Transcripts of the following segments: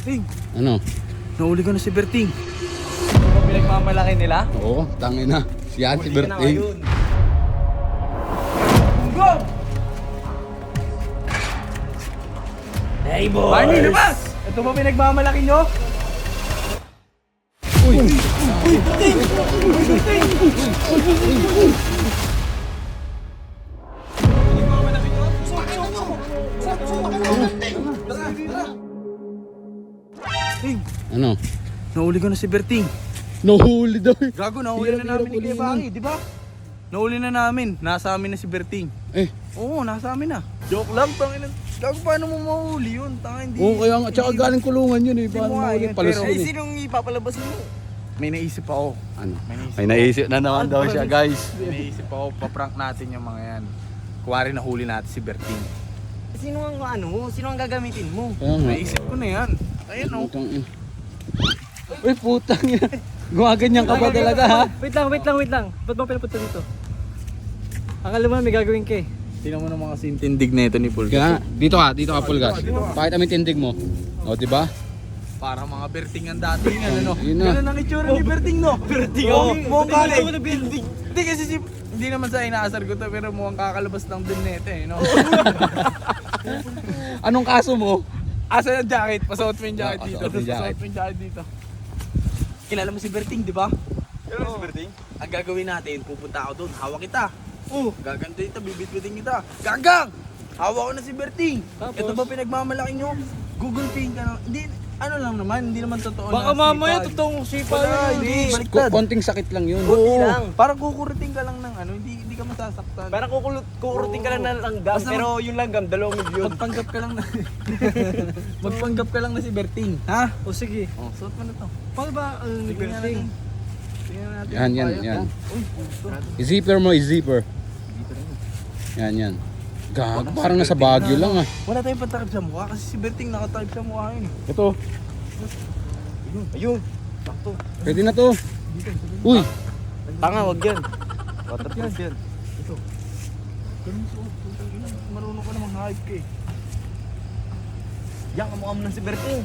Ting, Ano? nahuli ko na si Berting. Ano ba pinagmamalaki nila? Oo, tangin na. Si Yan, si Berting. Go! Hey boys! Barney, labas! Ito ba pinagmamalaki nyo? Uy! Ting, Ano? nahuli ko na si Berting. Nahuli daw. Gago, nahuli na namin ni Kuya Baki, di ba? Nahuli na namin. Nasa amin na si Berting. Eh, Oo, nasa amin na. Joke lang, tangin. Gago, paano mo mahuli yun? Tangin, hindi. oo kaya nga, tsaka galing kulungan yun eh. Paano mo yun, palos pero- yun Eh, eh. sinong ipapalabas mo? May naisip ako. Ano? May naisip May naisip na naman daw siya guys. May naisip ako, paprank natin yung mga yan. Kuwari nahuli natin si Berting. Sino ang ano? Sino ang gagamitin mo? Naisip ko na yan. Ayun oh. Uy, putang yan. Gumaganyan ka ba talaga ha? Wait lang, wait lang, wait lang. Ba't mo pinapunta dito? Ang alam mo na may gagawin ka eh. Tingnan mo naman kasi yung tindig na ito ni Paul. Kaya nga, dito ka, dito ka Pulgas. Pakita mo yung tindig mo. O, di ba? Para mga Berting ang dating ano no. Yun na. Ganun ang itsura ni Berting no. Berting oh. Mukhang na Berting. Hindi kasi si hindi naman sa inaasar ko to pero mukhang kakalabas lang din nito eh no. Anong kaso mo? Asa yung jacket? Pasuot mo yung jacket Ah, dito. Pasuot mo yung jacket dito. Kilala mo si Berting, di ba? Kilala mo si Berting? Ang gagawin natin, pupunta ako doon, hawak kita. Oh, gaganto kita, bibitbitin kita. Gagang! Hawak ko na si Berting. Tapos? Ito ba pinagmamalaki nyo? Google Pay ka na. Hindi, ano lang naman, hindi naman totoo Baka na mamaya sipag. totoong sipa Wala, yun. hindi. Ko- Baliktad. konting sakit lang yun. Oo, lang. parang kukuriting ka lang ng ano, hindi hindi ka masasaktan. Parang kukulot, kukurutin ka lang ng langgam, Basta- pero yung langgam, dalawang milyon. magpanggap ka lang na Magpanggap ka lang na si Berting, ha? O sige. Oh, suot mo na to. Paano ba ang Tingnan Berting? natin. Tingnan natin. Yan, yan, Ayos, yan. oh. Uy, puto. I-zipper mo, i-zipper. Yan, yan. Gag, parang nasa Baguio lang ah. Wala tayong pantakip sa mukha kasi si Berting nakatakip sa mukha yun. eh. Ito, Ayun. Sakto. pwede na to. Uy, Tanga, wag yan. Waterproof yan. Ganun suot. Marunong ka namang hype ka eh. Yan, kamukha mo ng si Berting.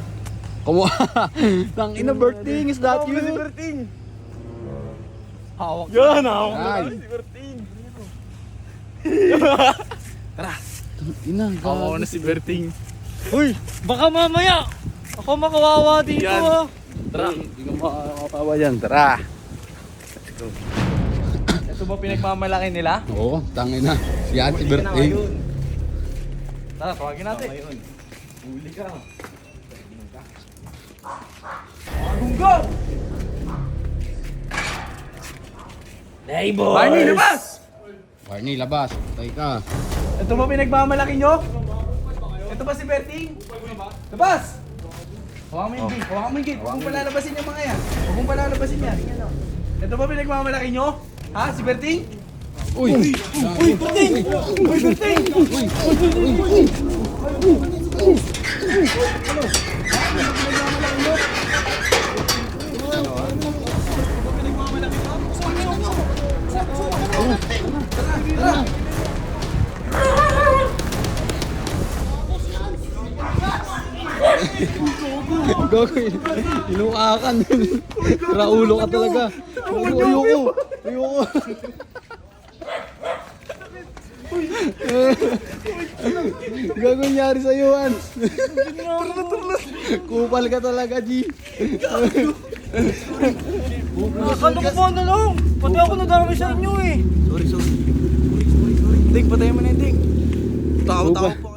kumuha. Tang ina birthday, is that Kamukha mo si you? Berting. Hawak. Yan, ako Ay. si Berting. Tara. Ina, Hawak ko gag. na si Berting. Uy, baka mamaya. Ako makawawa dito Yan. ah. Tara, hindi ka makakawa dyan. Tara. Ito ba pinagmamalaki nila? Oo, tangin na. Si Yan, si birthday. Tara, tawagin natin. Huli ka. Hey boys! Barney, labas! Barney, labas. Patay ka. Ito ba pinagmamalaki nyo? Ito ba si Berting? Labas! Hawakan mo yung gate, hawakan mo yung gate. Huwag mong palalabasin yung mga yan. Huwag mong palalabasin yan. Ito ba pinagmamalaki nyo? Ha? Si Berting? Uy! Uy! Berting! Uy! Berting! Uy! Gago, inuakan. Raulo ka talaga. Ayoko, ayoko. Ayoko. Gago nangyari sa'yo, Ans. Kupal ka talaga, G. Nakakalo ko po na lang. Pati ako nadami sa inyo eh. Sorry, sorry. Sorry, sorry, sorry. Ding, patayin mo na yung ding. Tao-tao Lupa. po